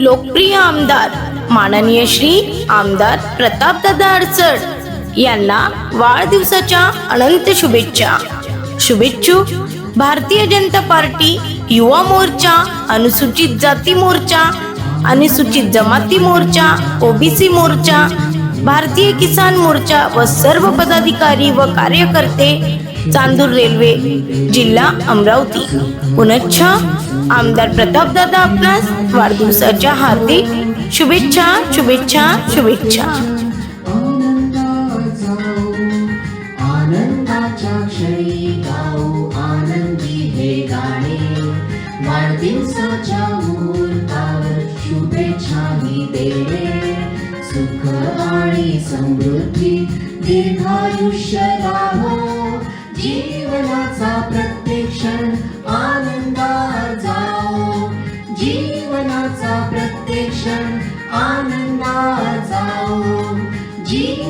लोकप्रिय आमदार माननीय श्री आमदार प्रतापदादा अडचड यांना वाढदिवसाच्या अनंत शुभेच्छा. शुभेच्छुक भारतीय जनता पार्टी युवा मोर्चा अनुसूचित जाती मोर्चा अनुसूचित जमाती मोर्चा ओबीसी मोर्चा भारतीय किसान मोर्चा व सर्व पदाधिकारी व कार्यकर्ते चांदूर रेल्वे जिल्हा अमरावती. पुनच्छ आमदार प्रतापदादा आपणास वाढदिवसाच्या हार्दिक शुभेच्छा शुभेच्छा शुभेच्छा. आनंदाच्या आणि समृद्धी दीर्घायुष्य लाभो जीवनाचा प्रत्येक क्षण आनंदात जाओ. जीवनाचा प्रत्येक क्षण आनंदात जाओ. जी